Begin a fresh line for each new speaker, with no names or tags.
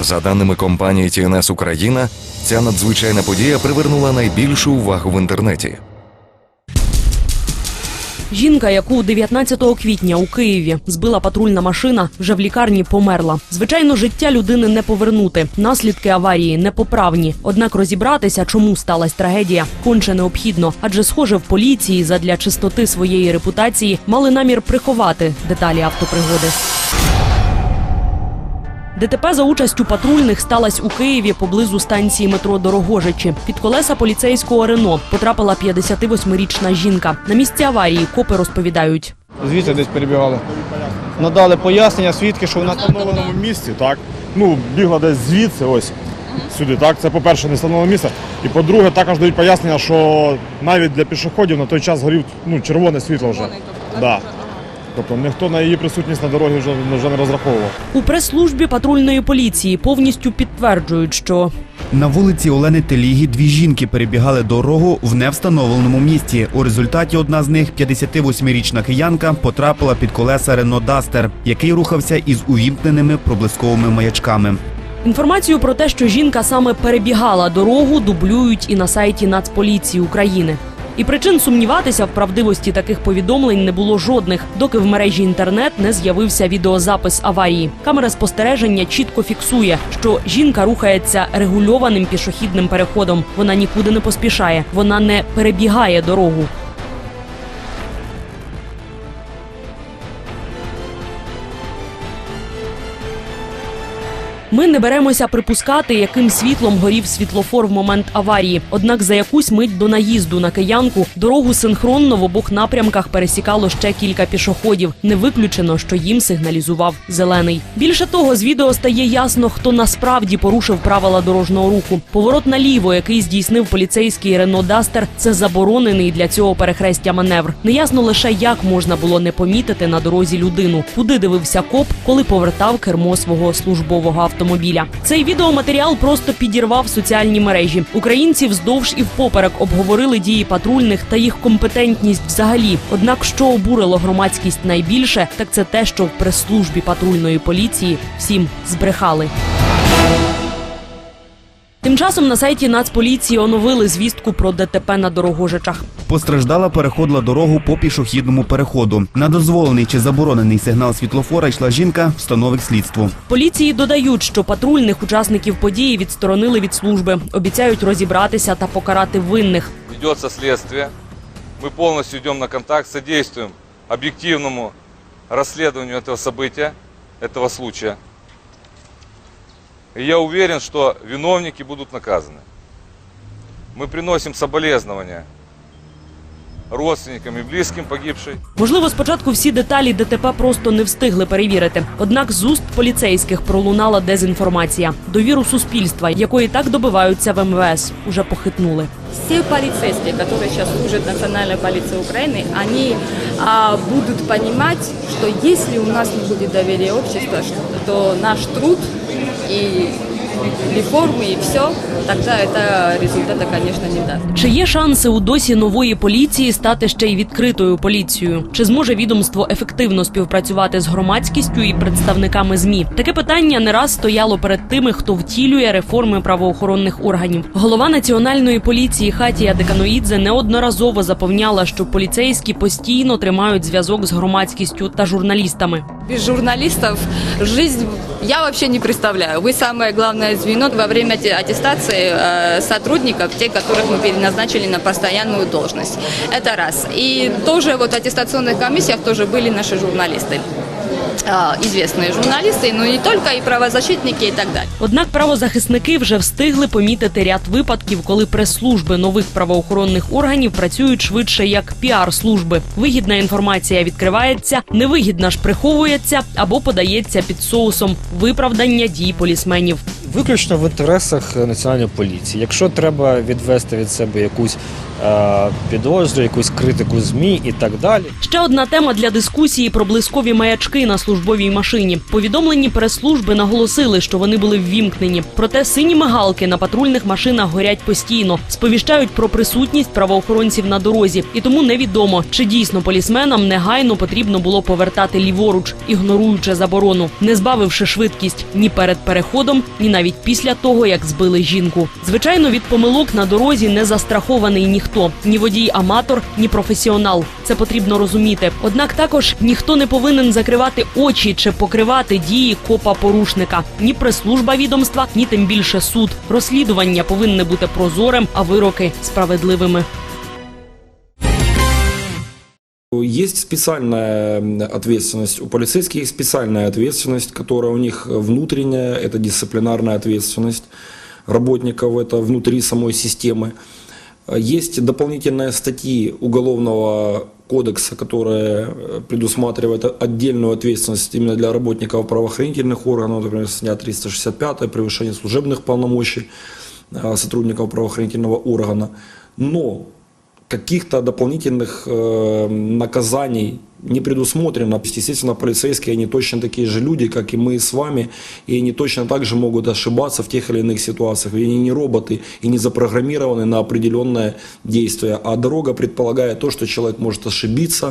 За даними компанії ТНС Україна, ця надзвичайна подія привернула найбільшу увагу в інтернеті.
Жінка, яку 19 квітня у Києві збила патрульна машина, вже в лікарні померла. Звичайно, життя людини не повернути. Наслідки аварії непоправні. Однак розібратися, чому сталася трагедія, конче необхідно, адже схоже в поліції задля чистоти своєї репутації мали намір приховати деталі автопригоди. ДТП за участю патрульних сталося у Києві поблизу станції метро Дорогожичі. Під колеса поліцейського Рено потрапила 58-річна жінка. На місці аварії копи розповідають.
звідси десь перебігали. Надали пояснення, свідки, що вона
встановленому місці, так. Ну, бігла десь звідси, ось сюди. Так, це по-перше, не встановлене місце. І по-друге, також дають пояснення, що навіть для пішоходів на той час горів ну, червоне світло вже. Да. Тобто ніхто на її присутність на дорозі вже, вже не розраховував.
У прес-службі патрульної поліції повністю підтверджують, що
На вулиці Олени Телігі дві жінки перебігали дорогу в невстановленому місці. У результаті одна з них, 58-річна киянка, потрапила під колеса Рено Дастер, який рухався із увімкненими проблисковими маячками.
інформацію про те, що жінка саме перебігала дорогу, дублюють і на сайті Нацполіції України. І причин сумніватися в правдивості таких повідомлень не було жодних, доки в мережі інтернет не з'явився відеозапис аварії. Камера спостереження чітко фіксує, що жінка рухається регульованим пішохідним переходом. Вона нікуди не поспішає, вона не перебігає дорогу. Ми не беремося припускати, яким світлом горів світлофор в момент аварії. Однак за якусь мить до наїзду на киянку дорогу синхронно в обох напрямках пересікало ще кілька пішоходів. Не виключено, що їм сигналізував зелений. Більше того, з відео стає ясно, хто насправді порушив правила дорожнього руху. Поворот наліво, який здійснив поліцейський Рено Дастер, це заборонений для цього перехрестя маневр. Неясно лише як можна було не помітити на дорозі людину, куди дивився коп, коли повертав кермо свого службового автомобіля. Цей відеоматеріал просто підірвав соціальні мережі. Українці вздовж і впоперек обговорили дії патрульних та їх компетентність взагалі. Однак, що обурило громадськість найбільше, так це те, що в прес-службі патрульної поліції всім збрехали Тим часом на сайті Нацполіції оновили звістку про ДТП на Дорогожичах.
Постраждала переходила дорогу по пішохідному переходу. На дозволений чи заборонений сигнал світлофора йшла жінка, встановить слідство.
Поліції додають, що патрульних учасників події відсторонили від служби, обіцяють розібратися та покарати винних.
ведется следствие. Мы полностью идем на контакт, содействуем объективному расследованию этого события, этого случая. И я уверен, что виновники будут наказаны. Мы приносим соболезнования родственникам и близким погибшей.
Можливо, спочатку всі деталі ДТП просто не встигли перевірити. Однак з уст поліцейських пролунала дезінформація. Довіру суспільства, якої так добиваються в МВС, уже похитнули.
Все полицейские, которые сейчас служат в Национальной полиции Украины, они а, будут понимать, что если у нас не будет доверия общества, что- то наш труд и реформы и все, тогда это результата, конечно, не даст.
Чи є шанси у досі нової поліції стати ще й відкритою поліцією? Чи зможе відомство ефективно співпрацювати з громадськістю і представниками змі? Таке питання не раз стояло перед тими, хто втілює реформи правоохоронних органів. Голова національної поліції Хатія Деканоїдзе неодноразово запевняла, що поліцейські постійно тримають зв'язок з громадськістю та журналістами.
Без журналистов жизнь я вообще не представляю. Вы самое главное звено во время те- аттестации э, сотрудников, те, которых мы переназначили на постоянную должность. Это раз. И тоже вот в аттестационных комиссиях тоже были наши журналисты. А, журналісти, ну і тільки, і правозащитники и так далі.
Однак правозахисники вже встигли помітити ряд випадків, коли прес-служби нових правоохоронних органів працюють швидше як піар-служби. Вигідна інформація відкривається, невигідна ж приховується або подається під соусом виправдання дій полісменів.
Виключно в інтересах національної поліції. Якщо треба відвести від себе якусь е, підозру, якусь критику ЗМІ і так далі.
Ще одна тема для дискусії про блискові маячки на службовій машині. Повідомлені прес-служби наголосили, що вони були ввімкнені. Проте сині мигалки на патрульних машинах горять постійно, сповіщають про присутність правоохоронців на дорозі. І тому невідомо, чи дійсно полісменам негайно потрібно було повертати ліворуч, ігноруючи заборону, не збавивши швидкість ні перед переходом, ні навіть після того, як збили жінку. Звичайно, від помилок на дорозі не застрахований ніхто, ні водій аматор, ні професіонал. Це потрібно розуміти. Однак також ніхто не повинен закривати очі чи покривати дії копа порушника. Ні прес-служба відомства, ні тим більше суд. Розслідування повинне бути прозорим, а вироки справедливими.
Есть специальная м, ответственность. У полицейских есть специальная ответственность, которая у них внутренняя, это дисциплинарная ответственность работников, это внутри самой системы. Есть дополнительные статьи Уголовного кодекса, которые э, предусматривают отдельную ответственность именно для работников правоохранительных органов, например, статья 365 превышение служебных полномочий э, сотрудников правоохранительного органа. Но каких-то дополнительных э, наказаний не предусмотрено. Естественно, полицейские, они точно такие же люди, как и мы с вами, и они точно так же могут ошибаться в тех или иных ситуациях. И они не роботы и не запрограммированы на определенное действие. А дорога предполагает то, что человек может ошибиться,